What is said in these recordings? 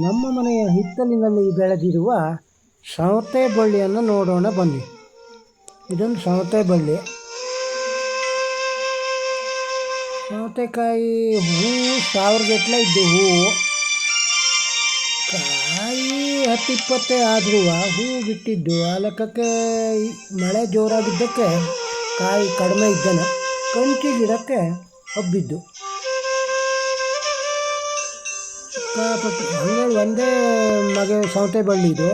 ನಮ್ಮ ಮನೆಯ ಹಿತ್ತಲಿನಲ್ಲಿ ಬೆಳೆದಿರುವ ಸೌತೆ ಬಳ್ಳಿಯನ್ನು ನೋಡೋಣ ಬನ್ನಿ. ಇದೊಂದು ಸೌತೆ ಬಳ್ಳಿ. ಸೌತೆಕಾಯಿ ಹೂವು ಸಾವಿರಗಟ್ಟಲೆ ಇದ್ದು ಹೂವು ಕಾಯಿ ಹತ್ತು ಇಪ್ಪತ್ತೇ ಆದ್ರೂ ಹೂವು ಬಿಟ್ಟಿದ್ದು ಆ ಲೆಕ್ಕಕ್ಕೆ ಮಳೆ ಜೋರಾಗಿದ್ದಕ್ಕೆ ಕಾಯಿ ಕಡಿಮೆ ಇದ್ದಾನೆ. ಕಂಚಿ ಗಿಡಕ್ಕೆ ಹಬ್ಬಿದ್ದು. ಸಿಕ್ಕಾಪಟ್ಟೆ ಒಂದೇ ಮಗ ಸೌತೆ ಬಳ್ಳಿದು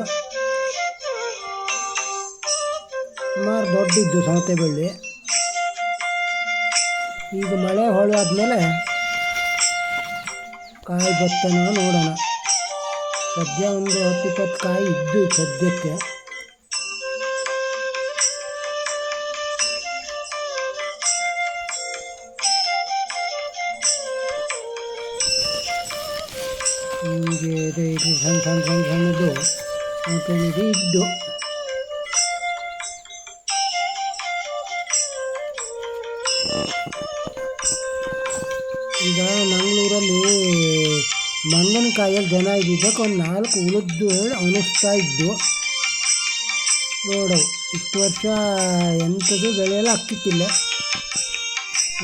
ಸುಮಾರು ದೊಡ್ಡಿದ್ದು ಸೌತೆ ಬಳ್ಳಿ. ಈಗ ಮಳೆ ಹೊಳೆ ಆದಮೇಲೆ ಕಾಯಿ ಬತ್ತನ ನೋಡೋಣ. ಸದ್ಯ ಒಂದು ಹತ್ತು ಇಪ್ಪತ್ತು ಕಾಯಿ ಇದ್ದು ಸದ್ಯಕ್ಕೆ. ಹೀಗೆ ಅದೇ ಇದು ಸಣ್ಣ ಸಣ್ಣ ಸಣ್ಣ ಸಣ್ಣದು ಮತ್ತು ಇದು ಇದ್ದು ಈಗ ಮಂಗಳೂರಲ್ಲಿ ಮಂಗನಕಾಯಲ್ಲಿ ಜನ ಇದ್ದಿದ್ದಕ್ಕೆ ಒಂದು ನಾಲ್ಕು ಉಳಿದು ಅನಿಸ್ತಾ ಇದ್ದು. ನೋಡವು ಇಷ್ಟು ವರ್ಷ ಎಂಥದ್ದು ಬೆಳೆಯಲ್ಲ ಆಗ್ತಿತ್ತಿಲ್ಲ.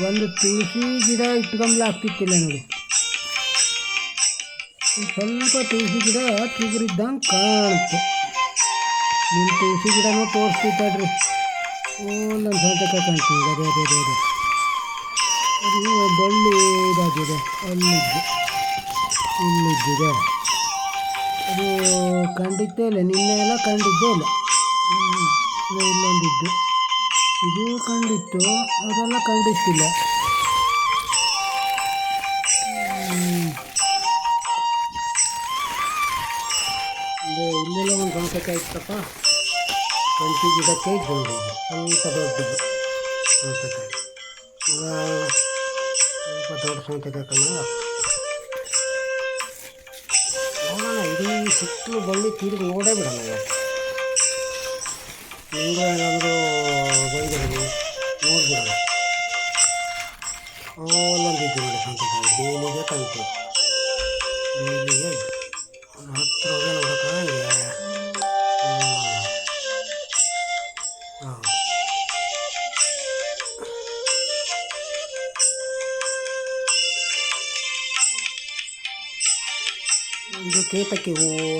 ಒಂದು ತುಳಸಿ ಗಿಡ ಇಟ್ಕೊಂಬ್ಲ ಆಗ್ತಿತ್ತಿಲ್ಲ ನೋಡಿ. ಸ್ವಲ್ಪ ತುಳಸಿ ಗಿಡ ಚಿಗುರಿದ್ದಂಗೆ ಕಾಣುತ್ತೆ ನಿಮ್ಮ ತುಳಸಿ ಗಿಡನೂ ತೋರಿಸ್ತಿದ್ದಾಡ್ರಿ ಒಂದೊಂದು ಸೌತೆಕಾಯಿ ಕಾಣ್ತೀವಿ ಅದೇ ಅದೇ ಅದೇ ಅದೇ ಅದು ಬಳ್ಳಿ ಇದಾಗಿದೆ. ಅಲ್ಲಿದ್ದು. ಇಲ್ಲಿದ್ದಿದೆ. ಅದು ಕಂಡಿದ್ದೇ ಇಲ್ಲ. ನಿನ್ನೆ ಎಲ್ಲ ಕಂಡಿದ್ದೇ ಇಲ್ಲ. ಇಲ್ಲೊಂದಿದ್ದು. ಇದು ಕಂಡಿತ್ತು. ಅದೆಲ್ಲ ಕಂಡಿತ್ತಿಲ್ಲ ಇಲ್ಲೆಲ್ಲ ಒಂದು ಸೌತೆಕಾಯಿ ಇತ್ತಪ್ಪ? ಕಂಚಿ ಗಿಡಕ್ಕೆ ಜೋಡಿ. ಸ್ವಲ್ಪ ದೊಡ್ಡದು. ಸೌತೆಕಾಯಿ ಸ್ವಲ್ಪ ದೊಡ್ಡ ಸೌತೆಕಾಯಿ ಕಣ. ನೋಡೋಣ ಇಡೀ ಸುತ್ತಲೂ ಬಳ್ಳಿ ತಿರುಗಿ ನೋಡೇ ಬಿಡೋಣ ನಿಂಗೂ ಏನಾದರೂ ಬೈದಿರೋದು ನೋಡ್ಬಿಡೋಣ. ಅಲ್ಲೊಂದಿದ್ದು ನೋಡಿ ಸೌತೆಕಾಯಿ ಬೇಲಿಗೆ ಕಾಣ್ತು ಬೇಲಿಗೆ ಇದ್ದು ಇದು ಕೇತಕ್ಕಿ ಹೂವು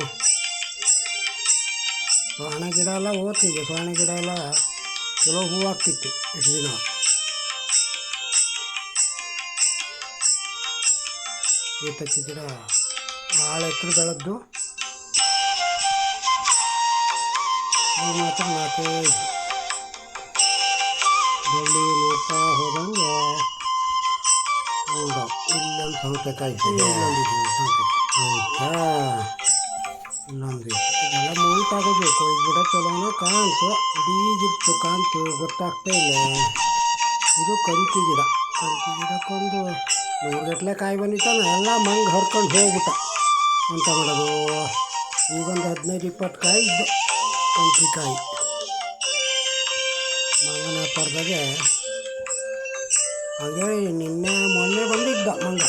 ಸೊಹಣ ಗಿಡ ಎಲ್ಲ ಓದ್ತಿದ್ದೆ ಸೊಹಣ ಗಿಡ ಎಲ್ಲ ಚಲೋ ಹೂವು ಆಗ್ತಿತ್ತು ಇಷ್ಟು ದಿನ. ಕೇತಕ್ಕಿ ಗಿಡ ಭಾಳ ಎತ್ತರ ಬೆಳೆದ್ದು ಅದು ಮಾತ್ರ ನಾಲ್ಕೇ ಬೆಳ್ಳಿ ನೋಡ್ತಾ ಹೋದಂಗೆ. ಹೌದಾ? ಇಲ್ಲೊಂದು ಸೌತೆಕಾಯಿ. ಇಲ್ಲೊಂದು ಸೌತೆಕಾಯಿ. ಹೌದಾ? ಇನ್ನೊಂದು ಇದೆಲ್ಲ ಇದೆಲ್ಲ ಮುಳ್ತಾಗೋಬೇಕು ಈ ಗಿಡ ಚಲೋನೋ ಕಾಣ್ತು. ಬೀಜಿತ್ತು ಕಾಣ್ತು. ಗೊತ್ತಾಗ್ತಾ ಇಲ್ಲ. ಇದು ಕಂಚಿ ಗಿಡ. ಕಂಚಿ ಗಿಡಕ್ಕೊಂದು ನೂರುಗಟ್ಟಲೆ ಕಾಯಿ ಬಂದಿತ್ತಾನ ಎಲ್ಲ ಮಂಗ್ ಹರ್ಕೊಂಡು ಹೋಗ್ಬಿಟ್ಟ. ಅಂತ ಮಾಡೋದು? ಈಗೊಂದು ಹದಿನೈದು, ಇಪ್ಪತ್ತು ಕಾಯಿ ಇದ್ದು ಕಂಚಿ ಕಾಯಿ. ಮಂಗನ ವ್ಯಾಪಾರದಾಗೆ ಹಾಗೆ ನಿನ್ನೆ ಮೊನ್ನೆ ಬಂದಿದ್ದ ಮಂಗ.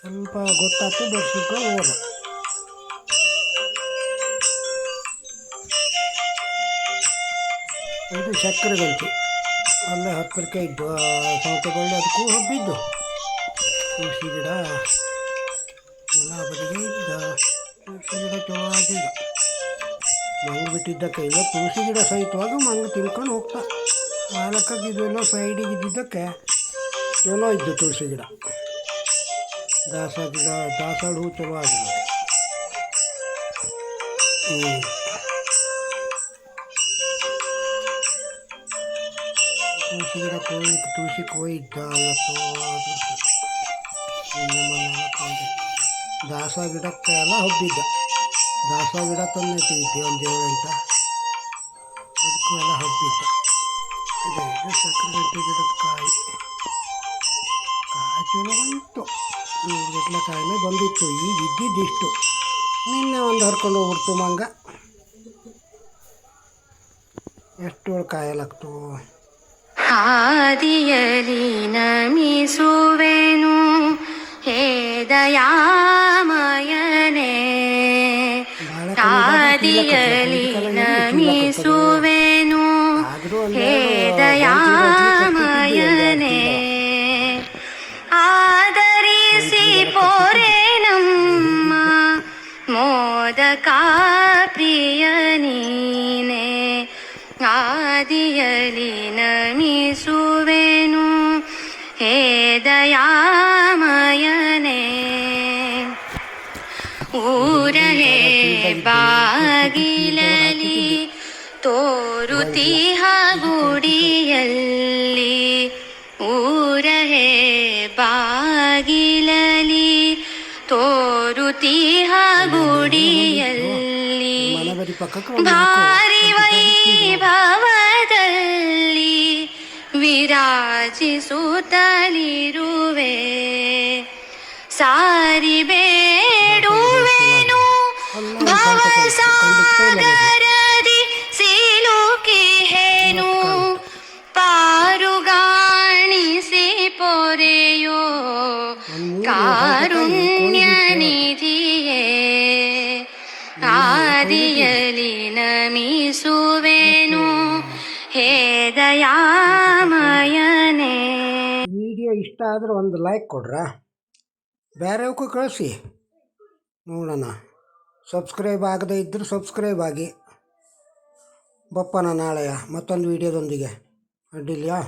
ಸ್ವಲ್ಪ ಗೊತ್ತಾಯ್ತು ಬರ್ಸಿಕೊಂಡು ಹೋದ ಇದು ಸಕ್ಕರೆ ಗಂಟು ಅಲ್ಲೇ ಹತ್ತಿರಕ್ಕೆ ಇದ್ದು ಸೌತೆಗೊಂಡು ಅದಕ್ಕೂ ಹಬ್ಬಿದ್ದು. ತುಳಸಿ ಗಿಡ, ಎಲ್ಲ ಬದಿಗೆ ಇದ್ದ ತುಳಸಿ ಗಿಡ ಚಲೋ ಆಗಿದ್ದ ಮಂಗ ಬಿಟ್ಟಿದ್ದಕ್ಕೆ ಇಲ್ಲ ತುಳಸಿ ಗಿಡ ಸಹಿತವಾಗಿ ಮಂಗ ತಿನ್ಕೊಂಡು ಹೋಗ್ತಾ. ಇದೆಲ್ಲ ಸೈಡಿಗೆ ಇದ್ದಿದ್ದಕ್ಕೆ ಚಲೋ ಇದ್ದು ತುಳಸಿ ಗಿಡ. ದಾಸ ಗಿಡ ದಾಸವಾಳ ಹೂ ಚಲೋ ಆಗಿದೆ ತುಳಸಿ ಗಿಡ ಕೋಯಿ ತುಳಸಿ ಕೋಯಿ ಇದ್ದ ಇವತ್ತು ಅದು ನಿನ್ನೆ ಮೊನ್ನೆ ಎಲ್ಲ ಕೊಂಡೆ. ದಾಸ ಗಿಡಕ್ಕೆ ಎಲ್ಲ ಹಬ್ಬಿದ್ದ. ದಾಸ ಗಿಡ ತಂದು ನೆಟ್ಟಿದ್ದೆ ಒಂದು ಏಳು ಗಂಟ ಅದಕ್ಕೂ ಎಲ್ಲ ಹಬ್ಬಿದ್ದ. ಇದು ಸಕ್ಕರೆ ಗಿಡದ ಕಾಯಿ? ಕಾಯಿ ಚಲೋ ಬಂದಿತ್ತು ನೂರು ಗಟ್ಟಲೆ ಕಾಯಿನೇ ಬಂದಿತ್ತು. ಈಗ ಇದ್ದಿದ್ದಿಷ್ಟು. ನಿನ್ನೆ ಒಂದು ಹರ್ಕೊಂಡು ಹೋಗ್ಬಿಡ್ತು ಮಂಗ. ಎಷ್ಟು ಕಾಯಲಾಗ್ತು ಹಾದಿಯಲಿ ನಮಿಸುವೆನು. ಹೇ ದಯಾಮಯನೇ. ಆದಿಯಲಿ ಹೇ ದಯಾಮಯನೇ ಊರಹೇ ಬಾಗಿಲಲಿ ತೋರುತಿಹ ಗುಡಿಯಲ್ಲಿ ಊರಹೇ ಬಾಗಿಲಲಿ ತೋರುತಿಹ ಗುಡಿಯಲ್ಲಿ ಭಾರಿ ವೈಭವದಲ್ಲಿ ವಿರಾಜಿಸುತ್ತಲಿರುವೆ ಸಾರಿ ಬೇಡುವೆನು ಭವಸಾಗರದಿ ಸಿಲುಕಿಹೇನು ಪಾರುಗಾಣಿಸಿ ಪೊರೆಯೋ ಕಾರುಣ್ಯ ನಿಧಿಯೇ ಆದಿಯಲಿ ನಮಿಸುವೆನು ಆದರೆ ಒಂದು ಲೈಕ್ ಕೊಡ್ರಾ? ಬೇರೆಯವಕ್ಕೂ ಕಳಿಸಿ. ನೋಡೋಣ. ಸಬ್ಸ್ಕ್ರೈಬ್ ಆಗದೇ ಇದ್ದರೆ ಸಬ್ಸ್ಕ್ರೈಬ್ ಆಗಿ. ಬಪ್ಪನ ನಾಳೆಯ ಮತ್ತೊಂದು ವೀಡಿಯೋದೊಂದಿಗೆ ಅಡ್ಡಿಲ್ಯಾ